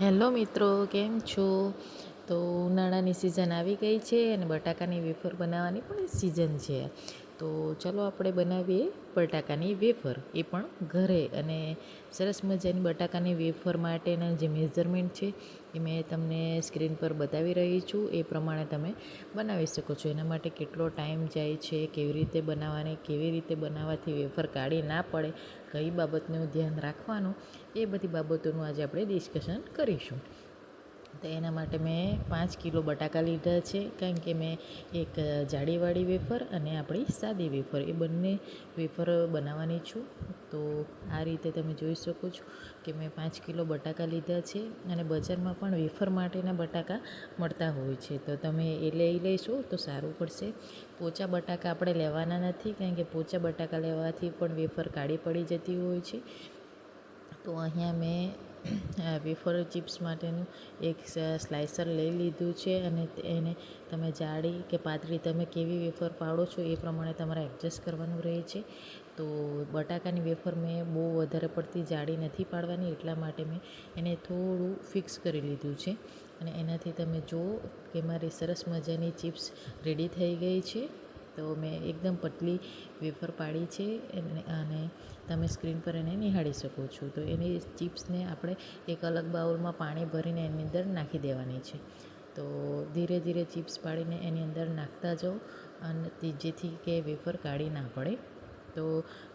Hello મિત્રો, કેમ છો? તો ઉનાળાની સિઝન આવી ગઈ છે અને બટાકાની વેફર બનાવવાની પણ સિઝન છે. તો ચાલો આપણે બનાવીએ બટાકાની વેફર. એ પણ ઘરે અને સરસ મજાની બટાકાની વેફર માટેના જે મેઝરમેન્ટ છે એ મેં તમને સ્ક્રીન પર બતાવી રહી છું. એ પ્રમાણે તમે બનાવી શકો છો. એના માટે કેટલો ટાઈમ જાય છે, કેવી રીતે બનાવવાની, કેવી રીતે બનાવવાથી વેફર કાઢી ના પડે, કઈ બાબતનું ધ્યાન રાખવાનું, એ બધી બાબતોનું આજે આપણે ડિસ્કશન કરીશું. તો એના માટે મેં પાંચ કિલો બટાકા લીધા છે, કારણ કે મેં એક જાડીવાળી વેફર અને આપણી સાદી વેફર, એ બંને વેફર બનાવવાની છું. તો આ રીતે તમે જોઈ શકો છો કે મેં પાંચ કિલો બટાકા લીધા છે અને બજારમાં પણ વેફર માટેના બટાકા મળતા હોય છે. તો તમે એ લઈ લેશો તો સારું પડશે. પોચા બટાકા આપણે લેવાના નથી, કારણ કે પોચા બટાકા લેવાથી પણ વેફર કાળી પડી જતી હોય છે. તો અહીંયા મેં વેફર ચિપ્સ માટેનું એક સ્લાઇસર લઈ લીધું છે અને એને તમે જાડી કે પાતળી તમે કેવી વેફર પાડો છો એ પ્રમાણે તમારે એડજસ્ટ કરવાનું રહે છે. તો બટાકાની વેફર મેં બહુ વધારે પડતી જાડી નથી પાડવાની, એટલા માટે મેં એને થોડું ફિક્સ કરી લીધું છે. અને એનાથી તમે જુઓ કે મારી સરસ મજાની ચિપ્સ રેડી થઈ ગઈ છે. તો મેં એકદમ પતલી વેફર પાડી છે અને તમે સ્ક્રીન પર એને નિહાળી શકો છો. તો એની ચિપ્સને આપણે એક અલગ બાઉલમાં પાણી ભરીને એની અંદર નાખી દેવાની છે. તો ધીરે ધીરે ચિપ્સ પાડીને એની અંદર નાખતા જાઓ અને જેથી કે વેફર કાઢી ના પડે. તો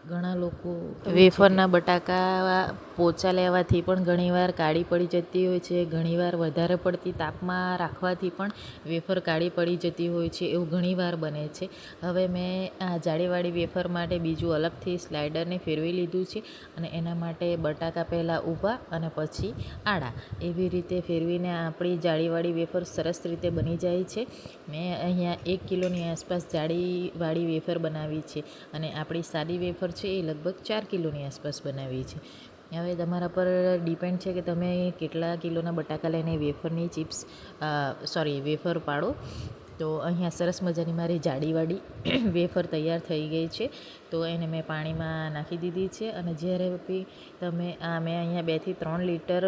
ઘણા લોકો વેફરના બટાકા પોચા લેવાથી પણ ઘણીવાર કાળી પડી જતી હોય છે ઘણીવાર વધારે પડતી તાપમાં રાખવાથી પણ વેફર કાળી પડી જતી હોય છે એવું ઘણીવાર બને છે. હવે મેં આ જાળીવાળી વેફર માટે બીજું અલગથી સ્લાઇડરને ફેરવી લીધું છે અને એના માટે બટાકા પહેલાં ઊભા અને પછી આડા. એવી રીતે ફેરવીને આપણી જાળીવાળી વેફર સરસ રીતે બની જાય છે. મેં અહીંયા એક કિલોની આસપાસ જાળીવાળી વેફર બનાવી છે અને આપણી સાદી વેફર છે એ લગભગ ચાર કિલોની આસપાસ બનાવી છે. હવે તમારા પર ડિપેન્ડ છે કે તમે કેટલા કિલોના બટાકા લઈને વેફરની ચિપ્સ સોરી, વેફર પાડો. તો અહીંયા સરસ મજાની મારી જાડીવાળી વેફર તૈયાર થઈ ગઈ છે. તો એને મેં પાણીમાં નાખી દીધી છે અને જ્યારે બી તમે, આ મેં અહીંયા બેથી ત્રણ લીટર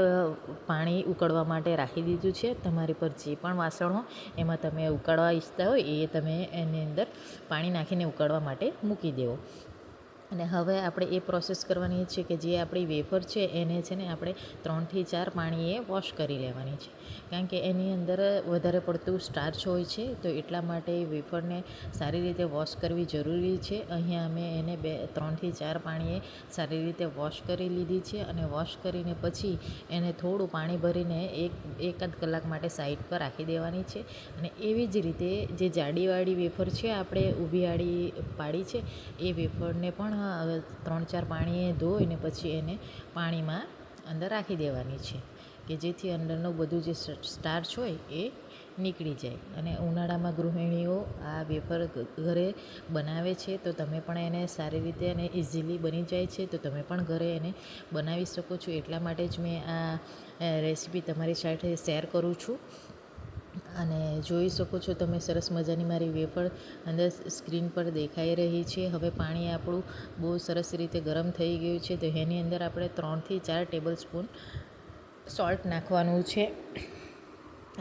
પાણી ઉકળવા માટે રાખી દીધું છે. તમારી પર જે પણ વાસણ હોય એમાં તમે ઉકાળવા ઈચ્છતા હોય એ તમે એની અંદર પાણી નાખીને ઉકાળવા માટે મૂકી દેવો. અને હવે આપણે એ પ્રોસેસ કરવાની છે કે જે આપણી વેફર છે, એને છે ને આપણે ત્રણથી ચાર પાણીએ વોશ કરી લેવાની છે. કારણ કે એની અંદર વધારે પડતું સ્ટાર્ચ હોય છે, તો એટલા માટે વેફરને સારી રીતે વોશ કરવી જરૂરી છે. અહીંયા અમે એને બે, ત્રણથી ચાર પાણીએ સારી રીતે વોશ કરી લીધી છે અને વોશ કરીને પછી એને થોડું પાણી ભરીને એક એકાદ કલાક માટે સાઈડ પર રાખી દેવાની છે. અને એવી જ રીતે જે જાડીવાળી વેફર છે, આપણે ઊભી આડી પાડી છે, એ વેફરને પણ ત્રણ ચાર પાણીએ ધોઈને પછી એને પાણીમાં અંદર રાખી દેવાની છે કે જેથી અંદરનું બધું જે સ્ટાર્ચ હોય એ નીકળી જાય. અને ઉનાળામાં ગૃહિણીઓ આ વેફર ઘરે બનાવે છે તો તમે પણ એને સારી રીતે અને ઇઝીલી બની જાય છે તો તમે પણ ઘરે એને બનાવી શકો છો. એટલા માટે જ મેં આ રેસીપી તમારી સાથે શેર કરું છું. અને જોઈ શકો છો તમે સરસ મજાની મારી વેફર અંદર સ્ક્રીન પર દેખાઈ રહી છે. હવે પાણી આપણું બહુ સરસ રીતે ગરમ થઈ ગયું છે. તો એની અંદર આપણે ત્રણથી ચાર ટેબલ સ્પૂન સોલ્ટ નાખવાનું છે.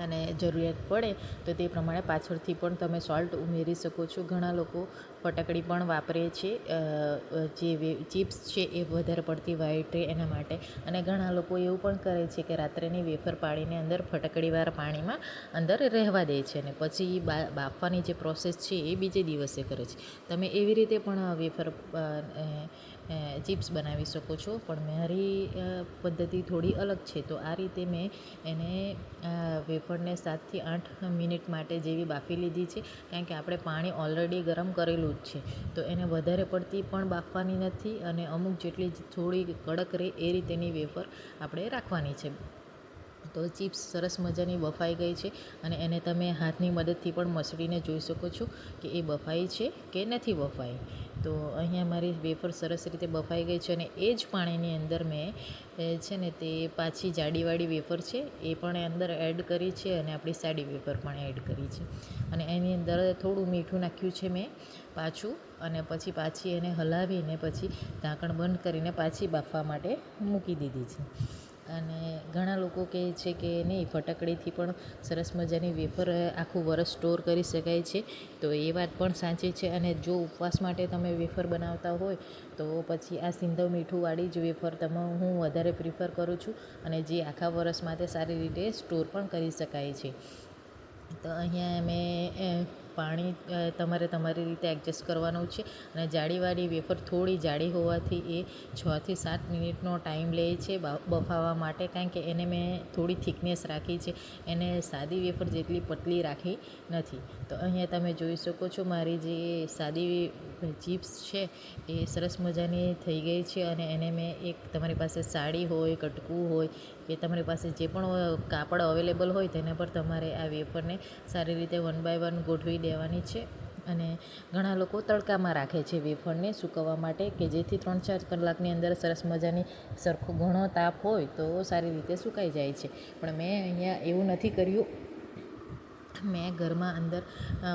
અને જરૂરિયાત પડે તો તે પ્રમાણે પાછળથી પણ તમે સોલ્ટ ઉમેરી શકો છો. ઘણા લોકો ફટકડી પણ વાપરે છે જે ચિપ્સ છે એ વધારે પડતી વ્હાઈટ રહે એના માટે. અને ઘણા લોકો એવું પણ કરે છે કે રાત્રેની વેફર પાડીને અંદર ફટકડીવાર પાણીમાં અંદર રહેવા દે છે અને પછી બાફવાની જે પ્રોસેસ છે એ બીજે દિવસે કરે છે. તમે એવી રીતે પણ વેફર ચિપ્સ બનાવી શકો છો, પણ મારી પદ્ધતિ થોડી અલગ છે. તો આ રીતે મેં એને વેફરને સાતથી આઠ મિનિટ માટે જેવી બાફી લીધી છે, કારણ કે આપણે પાણી ઓલરેડી ગરમ કરેલું જ છે. તો એને વધારે પડતી પણ બાફવાની નથી અને અમુક જેટલી થોડી કડક રહે એ રીતેની વેફર આપણે રાખવાની છે. તો ચિપ્સ સરસ મજાની બફાઈ ગઈ છે અને એને તમે હાથની મદદથી પણ મસળીને જોઈ શકો છો કે એ બફાઈ છે કે નથી બફાઈ. તો અહીંયા મારી વેફર સરસ રીતે બફાઈ ગઈ છે અને એ જ પાણીની અંદર મેં છે ને તે પાછી જાડીવાળી વેફર છે એ પણ અંદર એડ કરી છે અને આપણી સાડી વેફર પણ એડ કરી છે. અને એની અંદર થોડું મીઠું નાખ્યું છે મેં પાછું અને પછી પાછી એને હલાવીને પછી ઢાંકણ બંધ કરીને પાછી બાફવા માટે મૂકી દીધી છે. અને ઘણા લોકો કહે છે કે નહીં, ફટાકડીથી પણ સરસ મજાની વેફર આખું વરસ સ્ટોર કરી શકાય છે. તો એ વાત પણ સાચી છે અને જો ઉપવાસ માટે તમે વેફર બનાવતા હોય, તો પછી આ સિંધવ મીઠુંવાળી જ વેફર તમે હું વધારે પ્રિફર કરું છું અને જે આખા વરસ માટે સારી રીતે સ્ટોર પણ કરી શકાય છે. તો અહીંયા મેં પાણી તમારે તમારી રીતે એડજસ્ટ કરવાનું છે અને જાળીવાળી વેફર થોડી જાડી હોવાથી એ છથી સાત મિનિટનો ટાઈમ લે છે બફાવવા માટે. કારણ કે એને મેં થોડી થિકનેસ રાખી છે. એને સાદી વેફર જેટલી પતલી રાખી નથી. તો અહીંયા તમે જોઈ શકો છો મારી જે સાદી ચિપ્સ છે એ સરસ મજાની થઈ ગઈ છે અને એને મેં એક તમારી પાસે સાડી હોય, કટકું હોય, કે તમારી પાસે જે પણ કાપડ અવેલેબલ હોય તેના પર તમારે આ વેફરને સારી રીતે વન બાય વન ગોઠવી દેવાની છે. અને ઘણા લોકો તડકામાં રાખે છે વેફરને સૂકવવા માટે, કે જેથી ત્રણ ચાર કલાકની અંદર સરસ મજાની સરખો ઘણો તાપ હોય તો સારી રીતે સુકાઈ જાય છે. પણ મેં અહીંયા એવું નથી કર્યું મેં ઘરમાં અંદર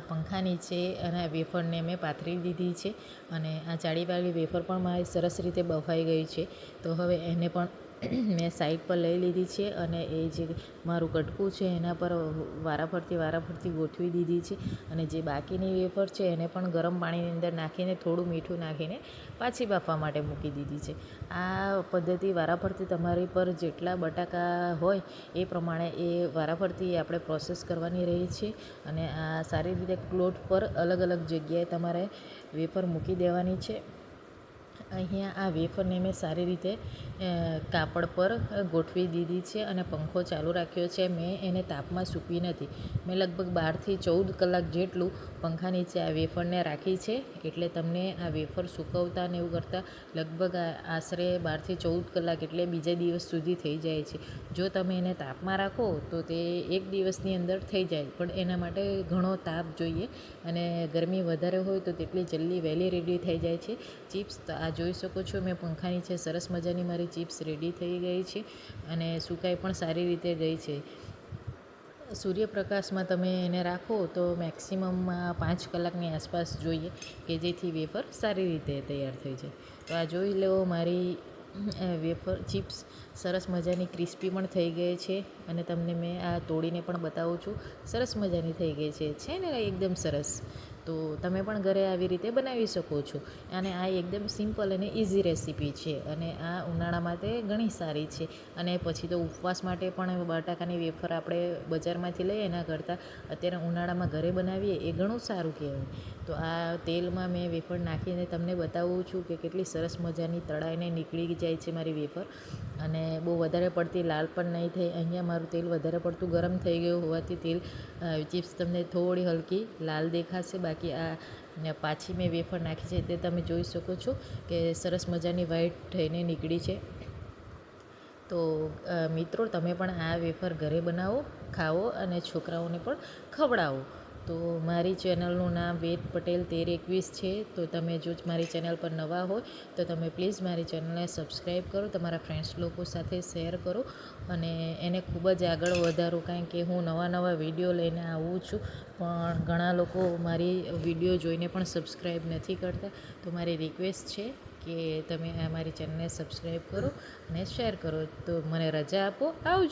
પંખા નીચે અને વેફરને મેં પાથરી દીધી છે અને આ જાળીવાળી વેફર પણ મારી સરસ રીતે બફાઈ ગઈ છે. તો હવે એને પણ મેં સાઈડ પર લઈ લીધી છે અને એ જે મારું કટકું છે એના પર વારાફરતી વારાફરતી ગોઠવી દીધી છે અને જે બાકીની વેફર છે એને પણ ગરમ પાણીની અંદર નાખીને થોડું મીઠું નાખીને પાછી બાફવા માટે મૂકી દીધી છે. આ પદ્ધતિ વારાફરતી તમારી પર જેટલા બટાકા હોય એ પ્રમાણે એ વારાફરતી આપણે પ્રોસેસ કરવાની રહી છે અને આ સારી રીતે ક્લોથ પર અલગ અલગ જગ્યાએ તમારે વેફર મૂકી દેવાની છે. અહીંયા આ વેફરને મેં સારી રીતે કાપડ પર ગોઠવી દીધી છે અને પંખો ચાલુ રાખ્યો છે. મેં એને તાપમાં સૂકવી નથી. મેં લગભગ બારથી ચૌદ કલાક જેટલું પંખા નીચે આ વેફરને રાખી છે. એટલે તમને આ વેફર સૂકવતા ને એવું કરતાં લગભગ આશરે બારથી ચૌદ કલાક એટલે બીજા દિવસ સુધી થઈ જાય છે. જો તમે એને તાપમાં રાખો તો તે એક દિવસની અંદર થઈ જાય. પણ એના માટે ઘણો તાપ જોઈએ અને ગરમી વધારે હોય તો તેટલી જલ્દી વહેલી રેડી થઈ જાય છે. ચિપ્સ તો આ જોઈ શકો છો. મેં પંખાની છે સરસ મજાની મારી ચિપ્સ રેડી થઈ ગઈ છે અને સુકાઈ પણ સારી રીતે ગઈ છે. સૂર્યપ્રકાશમાં તમે એને રાખો તો મેક્સિમમમાં પાંચ કલાકની આસપાસ જોઈએ કે જેથી વેફર સારી રીતે તૈયાર થઈ જાય. તો આ જોઈ લો મારી વેફર ચિપ્સ સરસ મજાની ક્રિસ્પી પણ થઈ ગઈ છે અને તમને મેં આ તોડીને પણ બતાવું છું. સરસ મજાની થઈ ગઈ છે. છે ને, એકદમ સરસ. તો તમે પણ ઘરે આવી રીતે બનાવી શકો છો. અને આ એકદમ સિમ્પલ અને ઇઝી રેસીપી છે અને આ ઉનાળા માટે ઘણી સારી છે. અને પછી તો ઉપવાસ માટે પણ બટાકાની વેફર આપણે બજારમાંથી લઈએ એના કરતાં અત્યારે ઉનાળામાં ઘરે બનાવીએ એ ઘણું સારું કહેવાય. તો આ તેલમાં મેં વેફર નાખીને તમને બતાવું છું કે કેટલી સરસ મજાની તળાઈને નીકળી જાય છે મારી વેફર. અને બહુ વધારે પડતી લાલ પણ નહીં થઈ અહીંયા મારું તેલ વધારે પડતું ગરમ થઈ ગયું હોવાથી તેલ ચિપ્સ તમને થોડી હલકી લાલ દેખાશે. બાકી આ પાછી મેં વેફર નાખી છે તે તમે જોઈ શકો છો કે સરસ મજાની વ્હાઈટ થઈને નીકળી છે. તો મિત્રો, તમે પણ આ વેફર ઘરે બનાવો, ખાઓ અને છોકરાઓને પણ ખવડાવો. તો મારી ચેનલનું નામ વેદ પટેલ તેર એકવીસ છે. તો તમે જો મારી ચેનલ પર નવા હોય, તો તમે પ્લીઝ મારી ચેનલને સબસ્ક્રાઈબ કરો, તમારા ફ્રેન્ડ્સ લોકો સાથે શેર કરો અને એને ખૂબ જ આગળ વધારો, કારણ કે હું નવા નવા વીડિયો લઈને આવું છું. પણ ઘણા લોકો મારી વીડિયો જોઈને પણ સબસ્ક્રાઈબ નથી કરતા. તો મારી રિક્વેસ્ટ છે કે તમે આ મારી ચેનલને સબસ્ક્રાઈબ કરો અને શેર કરો. તો મને રજા આપો. આવજો!